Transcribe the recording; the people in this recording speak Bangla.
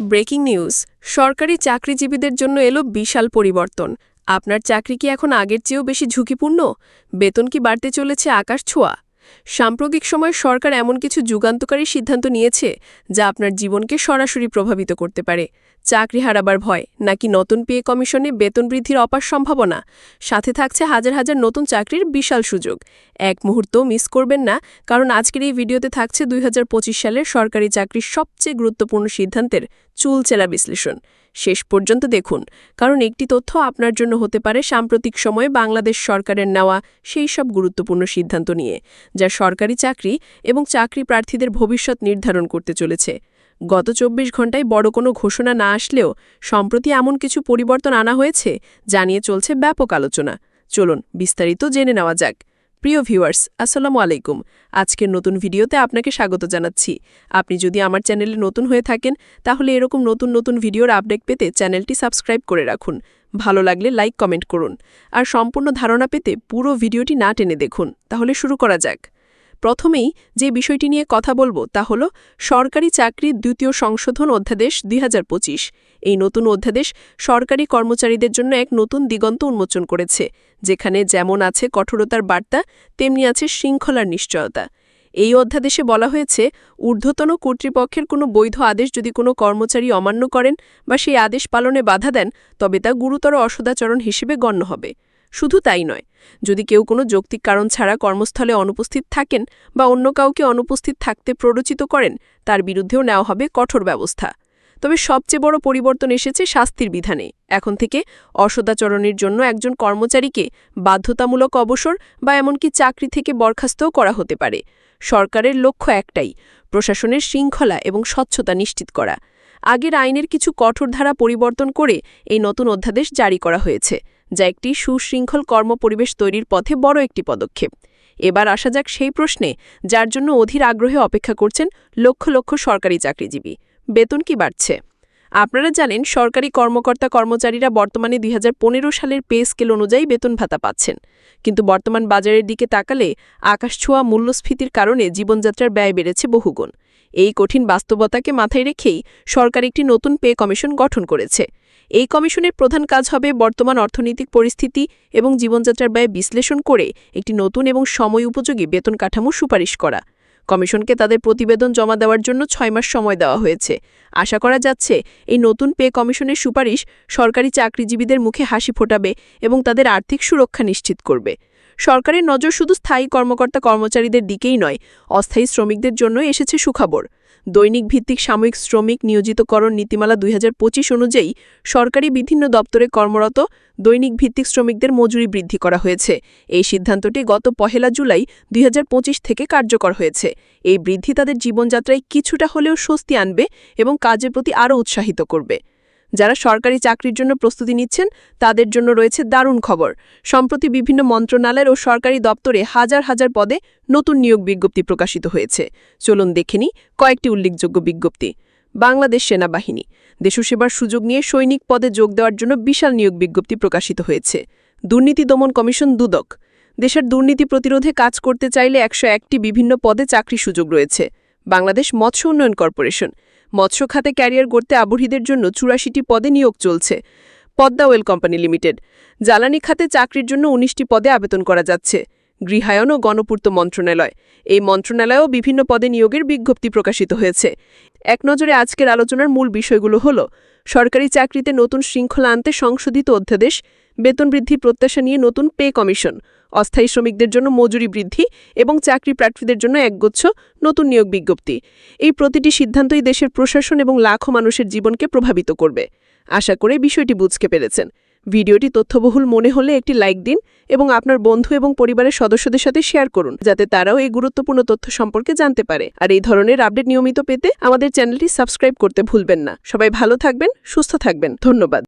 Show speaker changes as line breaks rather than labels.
Breaking news. সরকারি চাকরিজীবীদের জন্য এলো বিশাল পরিবর্তন। আপনার চাকরি কি এখন আগের চেয়েও বেশি ঝুঁকিপূর্ণ? বেতন কি বাড়তে চলেছে আকাশ ছোঁয়া? সাম্প্রতিক সময়ে সরকার এমন কিছু যুগান্তকারী সিদ্ধান্ত নিয়েছে, যা আপনার জীবনকে সরাসরি প্রভাবিত করতে পারে। চাকরি হারাবার ভয়, নাকি নতুন পে কমিশনে বেতন বৃদ্ধির অপার সম্ভাবনা? সাথে থাকছে হাজার হাজার নতুন চাকরির বিশাল সুযোগ। এক মুহূর্ত মিস করবেন না, কারণ আজকের এই ভিডিওতে থাকছে দুই হাজার পঁচিশ সালের সরকারি চাকরির সবচেয়ে গুরুত্বপূর্ণ সিদ্ধান্তের চুলচেলা বিশ্লেষণ। শেষ পর্যন্ত দেখুন, কারণ একটি তথ্য আপনার জন্য হতে পারে সাম্প্রতিক সময়ে বাংলাদেশ সরকারের নেওয়া সেই সব গুরুত্বপূর্ণ সিদ্ধান্ত নিয়ে, যা সরকারি চাকরি এবং চাকরি প্রার্থীদের ভবিষ্যৎ নির্ধারণ করতে চলেছে। গত চব্বিশ ঘন্টায় বড় কোনো ঘোষণা না আসলেও সম্প্রতি এমন কিছু পরিবর্তন আনা হয়েছে জানিয়ে চলছে ব্যাপক আলোচনা। চলুন বিস্তারিত জেনে নেওয়া যাক। প্রিয় ভিউয়ার্স, আসসালামু আলাইকুম। আজকের নতুন ভিডিওতে আপনাকে স্বাগত জানাচ্ছি। আপনি যদি আমার চ্যানেলে নতুন হয়ে থাকেন, তাহলে এরকম নতুন নতুন ভিডিওর আপডেট পেতে চ্যানেলটি সাবস্ক্রাইব করে রাখুন। ভালো লাগলে লাইক, কমেন্ট করুন। আর সম্পূর্ণ ধারণা পেতে পুরো ভিডিওটি না টেনে দেখুন। তাহলে শুরু করা যাক। প্রথমেই যে বিষয়টি নিয়ে কথা বলব তা হল সরকারি চাকরির দ্বিতীয় সংশোধন অধ্যাদেশ দুই হাজার পঁচিশ। এই নতুন অধ্যাদেশ সরকারি কর্মচারীদের জন্য এক নতুন দিগন্ত উন্মোচন করেছে, যেখানে যেমন আছে কঠোরতার বার্তা, তেমনি আছে শৃঙ্খলার নিশ্চয়তা। এই অধ্যাদেশে বলা হয়েছে, ঊর্ধ্বতন কর্তৃপক্ষের কোনো বৈধ আদেশ যদি কোনো কর্মচারী অমান্য করেন বা সেই আদেশ পালনে বাধা দেন, তবে তা গুরুতর অসদাচরণ হিসেবে গণ্য হবে। শুধু তাই নয়, যদি কেউ কোনো যৌক্তিক কারণ ছাড়া কর্মস্থলে অনুপস্থিত থাকেন বা অন্য কাউকে অনুপস্থিত থাকতে প্ররোচিত করেন, তার বিরুদ্ধেও নেওয়া হবে কঠোর ব্যবস্থা। তবে সবচেয়ে বড় পরিবর্তন এসেছে শাস্তির বিধানে। এখন থেকে অসদাচরণের জন্য একজন কর্মচারীকে বাধ্যতামূলক অবসর বা এমনকি চাকরি থেকে বরখাস্তও করা হতে পারে। সরকারের লক্ষ্য একটাই, প্রশাসনের শৃঙ্খলা এবং স্বচ্ছতা নিশ্চিত করা। আগের আইনের কিছু কঠোর ধারা পরিবর্তন করে এই নতুন অধ্যাদেশ জারি করা হয়েছে। যা একটি সুশৃঙ্খল কর্মপরিবেশ তৈরির পথে বড় একটি পদক্ষেপ। এবার আসা যাক সেই প্রশ্নে, যার জন্য অধীর আগ্রহে অপেক্ষা করছেন লক্ষ লক্ষ সরকারি চাকরিজীবী। বেতন কি বাড়ছে? আপনারা জানেন, সরকারি কর্মকর্তা কর্মচারীরা বর্তমানে দুই হাজার পনেরো সালের পে স্কেল অনুযায়ী বেতন ভাতা পাচ্ছেন। কিন্তু বর্তমান বাজারের দিকে তাকালে আকাশছোঁয়া মূল্যস্ফীতির কারণে জীবনযাত্রার ব্যয় বেড়েছে বহুগুণ। এই কঠিন বাস্তবতাকে মাথায় রেখেই সরকার একটি নতুন পে কমিশন গঠন করেছে। এই কমিশনের প্রধান কাজ হবে বর্তমান অর্থনৈতিক পরিস্থিতি এবং জীবনযাত্রার ব্যয় বিশ্লেষণ করে একটি নতুন এবং সময় উপযোগী বেতন কাঠামো সুপারিশ করা। কমিশনকে তাদের প্রতিবেদন জমা দেওয়ার জন্য ছয় মাস সময় দেওয়া হয়েছে। আশা করা যাচ্ছে এই নতুন পে কমিশনের সুপারিশ সরকারি চাকরিজীবীদের মুখে হাসি ফোটাবে এবং তাদের আর্থিক সুরক্ষা নিশ্চিত করবে। সরকারের নজর শুধু স্থায়ী কর্মকর্তা কর্মচারীদের দিকেই নয়, অস্থায়ী শ্রমিকদের জন্য এসেছে সুখবর। দৈনিক ভিত্তিক সাময়িক শ্রমিক নিয়োজিতকরণ নীতিমালা দুই হাজার পঁচিশ অনুযায়ী সরকারি বিভিন্ন দপ্তরে কর্মরত দৈনিক ভিত্তিক শ্রমিকদের মজুরি বৃদ্ধি করা হয়েছে। এই সিদ্ধান্তটি গত পহেলা জুলাই দুই হাজার পঁচিশ থেকে কার্যকর হয়েছে। এই বৃদ্ধি তাদের জীবনযাত্রায় কিছুটা হলেও স্বস্তি আনবে এবং কাজের প্রতি আরও উৎসাহিত করবে। যারা সরকারি চাকরির জন্য প্রস্তুতি নিচ্ছেন, তাদের জন্য রয়েছে দারুণ খবর। সম্প্রতি বিভিন্ন মন্ত্রণালয়ের ও সরকারি দপ্তরে হাজার হাজার পদে নতুন নিয়োগ বিজ্ঞপ্তি প্রকাশিত হয়েছে। চলুন দেখেনি কয়েকটি উল্লেখযোগ্য বিজ্ঞপ্তি। বাংলাদেশ সেনাবাহিনী, দেশসেবার সুযোগ নিয়ে সৈনিক পদে যোগ দেওয়ার জন্য বিশাল নিয়োগ বিজ্ঞপ্তি প্রকাশিত হয়েছে। দুর্নীতি দমন কমিশন দুদক, দেশের দুর্নীতি প্রতিরোধে কাজ করতে চাইলে একশো একটি বিভিন্ন পদে চাকরি সুযোগ রয়েছে। বাংলাদেশ মৎস্য উন্নয়ন কর্পোরেশন মৎস্য খাতে ক্যারিয়ার গড়তে আবহীদের জন্য চুরাশিটি পদে নিয়োগ চলছে। Padma oil company limited. জ্বালানি খাতে চাকরির জন্য উনিশটি পদে আবেদন করা যাচ্ছে। গৃহায়ন ও গণপূর্ত মন্ত্রণালয়। এই মন্ত্রণালয়েও বিভিন্ন পদে নিয়োগের বিজ্ঞপ্তি প্রকাশিত হয়েছে। এক নজরে আজকের আলোচনার মূল বিষয়গুলো হল, সরকারি চাকরিতে নতুন শৃঙ্খলা আনতে সংশোধিত অধ্যাদেশ, বেতন বৃদ্ধি প্রত্যাশা নিয়ে নতুন পে কমিশন অস্থায়ী শ্রমিকদের জন্য মজুরি বৃদ্ধি এবং চাকরি প্রার্থীদের জন্য একগুচ্ছ নতুন নিয়োগ বিজ্ঞপ্তি। এই প্রতিটি সিদ্ধান্তই দেশের প্রশাসন এবং লাখো মানুষের জীবনকে প্রভাবিত করবে। আশা করে বিষয়টি বুঝতে পেরেছেন। ভিডিওটি তথ্যবহুল মনে হলে একটি লাইক দিন এবং আপনার বন্ধু এবং পরিবারের সদস্যদের সাথে শেয়ার করুন, যাতে তারাও এই গুরুত্বপূর্ণ তথ্য সম্পর্কে জানতে পারে। আর এই ধরনের আপডেট নিয়মিত পেতে আমাদের চ্যানেলটি সাবস্ক্রাইব করতে ভুলবেন না। সবাই ভালো থাকবেন, সুস্থ থাকবেন। ধন্যবাদ।